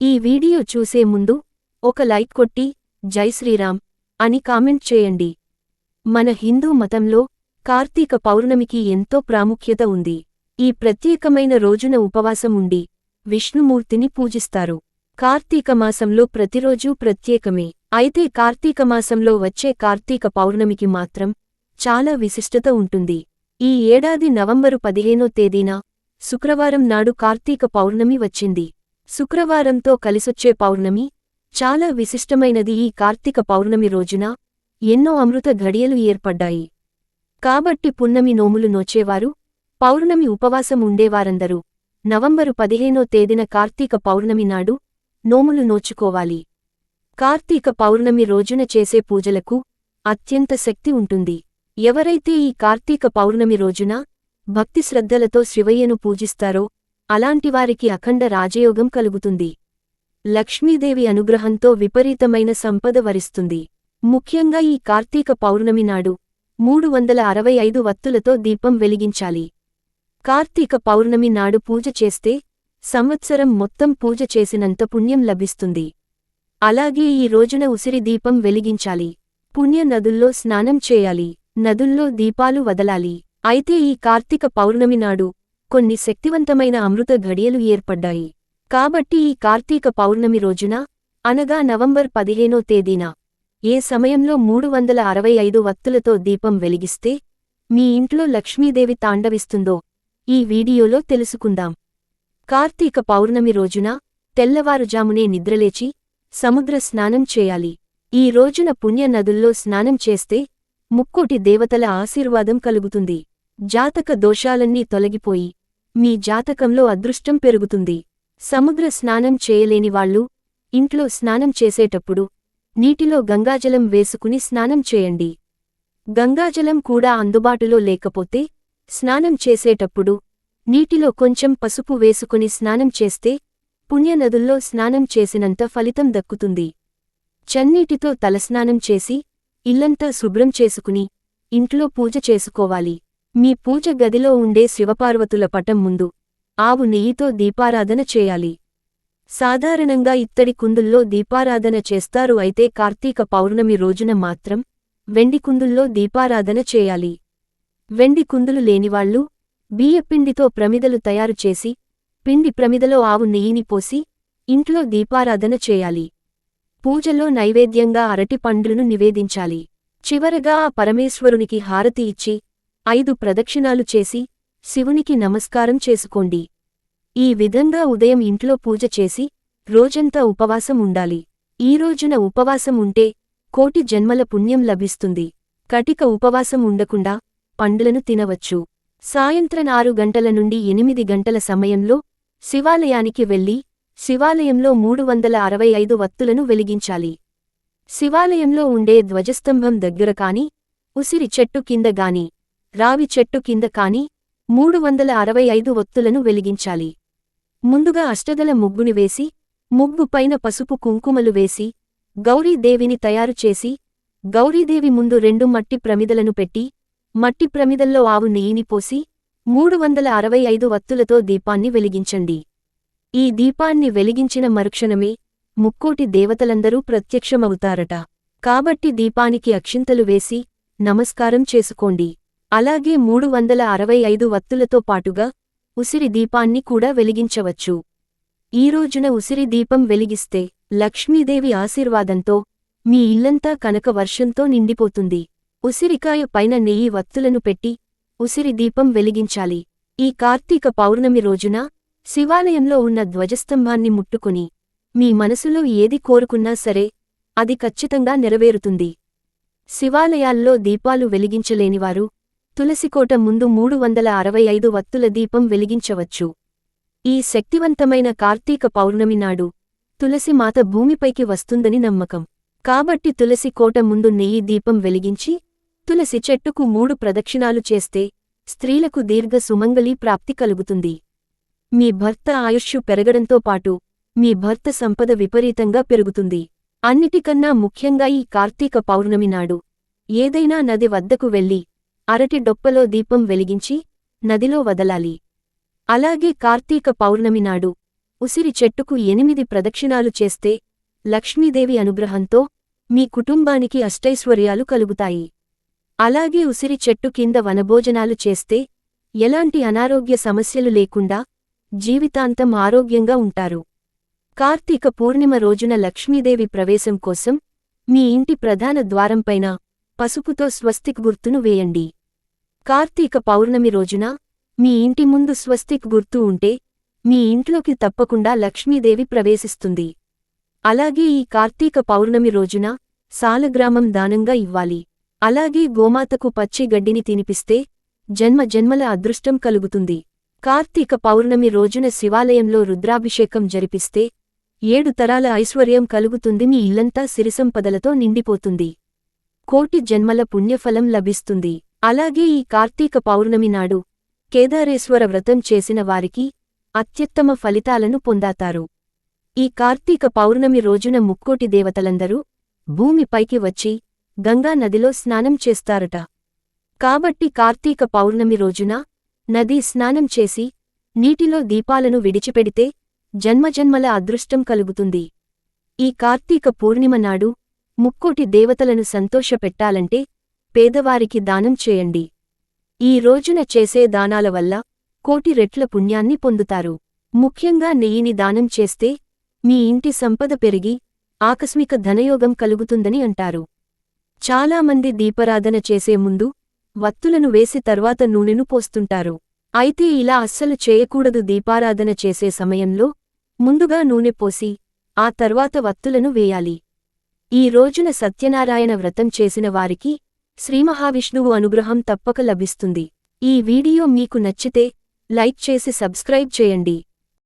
ఈ వీడియో చూసే ముందు ఒక లైక్ కొట్టి జై శ్రీరామ్ అని కామెంట్ చేయండి. మన హిందూ మతంలో కార్తీక పౌర్ణమికి ఎంతో ప్రాముఖ్యత ఉంది. ఈ ప్రత్యేకమైన రోజున ఉపవాసం ఉండి విష్ణుమూర్తిని పూజిస్తారు. కార్తీక మాసంలో ప్రతిరోజూ ప్రత్యేకమే. అయితే కార్తీక మాసంలో వచ్చే కార్తీక పౌర్ణమికి మాత్రం చాలా విశిష్టత ఉంటుంది. ఈ ఏడాది నవంబరు పదిహేనో తేదీన శుక్రవారం నాడు కార్తీక పౌర్ణమి వచ్చింది. శుక్రవారంతో కలిసొచ్చే పౌర్ణమి చాలా విశిష్టమైనది ఈ కార్తీక పౌర్ణమి రోజున ఎన్నో అమృత ఘడియలు ఏర్పడ్డాయి. కాబట్టి పున్నమి నోములు నోచేవారు పౌర్ణమి ఉపవాసం ఉండేవారందరూ. నవంబరు పదిహేనో తేదీన కార్తీక పౌర్ణమి నాడు నోములు నోచుకోవాలి. కార్తీక పౌర్ణమి రోజున చేసే పూజలకు అత్యంత శక్తి ఉంటుంది. ఎవరైతే ఈ కార్తీక పౌర్ణమి రోజున భక్తిశ్రద్ధలతో శివయ్యను పూజిస్తారో అలాంటివారికి అఖండ రాజయోగం కలుగుతుంది. లక్ష్మీదేవి అనుగ్రహంతో విపరీతమైన సంపద వరిస్తుంది. ముఖ్యంగా ఈ కార్తీక పౌర్ణమి నాడు మూడు వందల అరవై ఐదు వత్తులతో దీపం వెలిగించాలి. కార్తీక పౌర్ణమి నాడు పూజ చేస్తే సంవత్సరం మొత్తం పూజ చేసినంత పుణ్యం లభిస్తుంది. అలాగే ఈ రోజున ఉసిరి దీపం వెలిగించాలి. పుణ్య నదుల్లో స్నానం చేయాలి. నదుల్లో దీపాలు వదలాలి. అయితే ఈ కార్తీక పౌర్ణమి నాడు కొన్ని శక్తివంతమైన అమృత ఘడియలు ఏర్పడ్డాయి. కాబట్టి ఈ కార్తీక పౌర్ణమి రోజున అనగా నవంబర్ పదిహేనో తేదీన ఏ సమయంలో మూడు వందల అరవై ఐదు వత్తులతో దీపం వెలిగిస్తే మీ ఇంట్లో లక్ష్మీదేవి తాండవిస్తుందో ఈ వీడియోలో తెలుసుకుందాం. కార్తీక పౌర్ణమి రోజున తెల్లవారుజామునే నిద్రలేచి సముద్ర స్నానం చేయాలి. ఈ రోజున పుణ్య నదుల్లో స్నానం చేస్తే ముక్కోటి దేవతల ఆశీర్వాదం కలుగుతుంది. జాతక దోషాలన్నీ తొలగిపోయి మీ జాతకంలో అదృష్టం పెరుగుతుంది. సముద్ర స్నానం చేయలేని వాళ్ళు ఇంట్లో స్నానం చేసేటప్పుడు నీటిలో గంగాజలం వేసుకుని స్నానం చేయండి. గంగాజలం కూడా అందుబాటులో లేకపోతే స్నానం చేసేటప్పుడు నీటిలో కొంచెం పసుపు వేసుకుని స్నానం చేస్తే పుణ్యనదుల్లో స్నానం చేసినంత ఫలితం దక్కుతుంది. చన్నీటితో తలస్నానం చేసి ఇల్లంతా శుభ్రం చేసుకుని ఇంట్లో పూజ చేసుకోవాలి. మీ పూజ గదిలో ఉండే శివపార్వతుల పటం ముందు ఆవు నెయ్యితో దీపారాధన చేయాలి. సాధారణంగా ఇత్తడి కుందుల్లో దీపారాధన చేస్తారు అయితే కార్తీక పౌర్ణమి రోజున మాత్రం వెండి కుందుల్లో దీపారాధన చేయాలి. వెండి కుందులు లేనివాళ్ళు బియ్యపిండితో ప్రమిదలు తయారు చేసి పిండి ప్రమిదలో ఆవు నెయ్యిని పోసి ఇంట్లో దీపారాధన చేయాలి. పూజలో నైవేద్యంగా అరటి పండ్లను నివేదించాలి. చివరగా ఆ పరమేశ్వరునికి హారతి ఇచ్చి ఐదు ప్రదక్షిణాలు చేసి శివునికి నమస్కారం చేసుకోండి. ఈ విధంగా ఉదయం ఇంట్లో పూజ చేసి రోజంతా ఉపవాసం ఉండాలి. ఈ రోజున ఉపవాసం ఉంటే కోటి జన్మల పుణ్యం లభిస్తుంది. కటిక ఉపవాసం ఉండకుండా పండ్లను తినవచ్చు. సాయంత్రం ఆరు గంటల నుండి ఎనిమిది గంటల సమయంలో శివాలయానికి వెళ్ళి శివాలయంలో మూడు వందల అరవై ఐదు వత్తులను వెలిగించాలి. శివాలయంలో ఉండే ధ్వజస్తంభం దగ్గర కాని ఉసిరి చెట్టు కింద గాని రావి చెట్టు కింద కాని మూడు వందల అరవై ఐదు ఒత్తులను వెలిగించాలి. ముందుగా అష్టదల ముగ్గుని వేసి ముగ్గు పైన పసుపు కుంకుమలు వేసి గౌరీదేవిని తయారుచేసి గౌరీదేవి ముందు రెండు మట్టి ప్రమిదలను పెట్టి మట్టి ప్రమిదల్లో ఆవు నెయ్యిని పోసి మూడు వందల అరవై ఐదు వత్తులతో దీపాన్ని వెలిగించండి. ఈ దీపాన్ని వెలిగించిన మరుక్షణమే ముక్కోటి దేవతలందరూ ప్రత్యక్షమవుతారట. కాబట్టి దీపానికి అక్షింతలు వేసి నమస్కారం చేసుకోండి. అలాగే మూడు వందల అరవై ఐదు వత్తులతో పాటుగా ఉసిరి దీపాన్ని కూడా వెలిగించవచ్చు. ఈ రోజున ఉసిరి దీపం వెలిగిస్తే లక్ష్మీదేవి ఆశీర్వాదంతో మీ ఇల్లంతా కనక వర్షంతో నిండిపోతుంది. ఉసిరికాయ పైన నెయ్యి వత్తులను పెట్టి ఉసిరి దీపం వెలిగించాలి. ఈ కార్తీక పౌర్ణమి రోజున శివాలయంలో ఉన్న ధ్వజస్తంభాన్ని ముట్టుకుని మీ మనసులో ఏది కోరుకున్నా సరే అది ఖచ్చితంగా నెరవేరుతుంది. శివాలయాల్లో దీపాలు వెలిగించలేనివారు తులసికోట ముందు మూడు వందల అరవై ఐదు వత్తుల దీపం వెలిగించవచ్చు. ఈ శక్తివంతమైన కార్తీక పౌర్ణమి నాడు తులసిమాత భూమిపైకి వస్తుందని నమ్మకం. కాబట్టి తులసి కోట ముందు నెయ్యి దీపం వెలిగించి తులసి చెట్టుకు మూడు ప్రదక్షిణాలు చేస్తే స్త్రీలకు దీర్ఘ సుమంగళీ ప్రాప్తి కలుగుతుంది. మీ భర్త ఆయుష్షు పెరగడంతో పాటు మీ భర్త సంపద విపరీతంగా పెరుగుతుంది. అన్నిటికన్నా ముఖ్యంగా ఈ కార్తీక పౌర్ణమి నాడు ఏదైనా నది వద్దకు వెళ్ళి అరటి డొప్పలో దీపం వెలిగించి నదిలో వదలాలి. అలాగే కార్తీక పౌర్ణమి నాడు ఉసిరి చెట్టుకు ఎనిమిది ప్రదక్షిణాలు చేస్తే లక్ష్మీదేవి అనుగ్రహంతో మీ కుటుంబానికి అష్టైశ్వర్యాలు కలుగుతాయి. అలాగే ఉసిరి చెట్టు కింద వనభోజనాలు చేస్తే ఎలాంటి అనారోగ్య సమస్యలు లేకుండా జీవితాంతం ఆరోగ్యంగా ఉంటారు. కార్తీక పూర్ణిమ రోజున లక్ష్మీదేవి ప్రవేశం కోసం మీ ఇంటి ప్రధాన ద్వారంపైన పసుపుతో స్వస్తిక్ గుర్తును వేయండి. కార్తీక పౌర్ణమి రోజున మీ ఇంటి ముందు స్వస్తిక్ గుర్తు ఉంటే మీ ఇంట్లోకి తప్పకుండా లక్ష్మీదేవి ప్రవేశిస్తుంది. అలాగే ఈ కార్తీక పౌర్ణమి రోజున సాలగ్రామం దానంగా ఇవ్వాలి. అలాగే గోమాతకు పచ్చి గడ్డిని తినిపిస్తే జన్మ జన్మల అదృష్టం కలుగుతుంది. కార్తీక పౌర్ణమి రోజున శివాలయంలో రుద్రాభిషేకం జరిపిస్తే ఏడు తరాల ఐశ్వర్యం కలుగుతుంది. మీ ఇల్లంతా సిరిసంపదలతో నిండిపోతుంది. కోటి జన్మల పుణ్యఫలం లభిస్తుంది. అలాగే ఈ కార్తీక పౌర్ణమి నాడు కేదారేశ్వర వ్రతం చేసిన వారికి అత్యుత్తమ ఫలితాలను పొందాతారు. ఈ కార్తీక పౌర్ణమి రోజున ముక్కోటి దేవతలందరూ భూమిపైకి వచ్చి గంగా నదిలో స్నానం చేస్తారట. కాబట్టి కార్తీక పౌర్ణమి రోజున నదీ స్నానం చేసి నీటిలో దీపాలను విడిచిపెడితే జన్మజన్మల అదృష్టం కలుగుతుంది. ఈ కార్తీక పూర్ణిమ నాడు ముక్కోటి దేవతలను సంతోషపెట్టాలంటే పేదవారికి దానం చేయండి. ఈ రోజున చేసే దానాల వల్ల కోటి రెట్ల పుణ్యాన్ని పొందుతారు. ముఖ్యంగా నెయ్యిని దానం చేస్తే మీ ఇంటి సంపద పెరిగి ఆకస్మిక ధనయోగం కలుగుతుందని అంటారు. చాలామంది దీపరాధన చేసే ముందు వత్తులను వేసి తర్వాత నూనెను పోస్తుంటారు. అయితే ఇలా అస్సలు చేయకూడదు దీపారాధన చేసే సమయంలో ముందుగా నూనె పోసి ఆ తర్వాత వత్తులను వేయాలి. ఈ రోజున సత్యనారాయణ వ్రతం చేసిన వారికి శ్రీమహావిష్ణువు అనుగ్రహం తప్పక లభిస్తుంది. ఈ వీడియో మీకు నచ్చితే లైక్ చేసి సబ్స్క్రైబ్ చేయండి.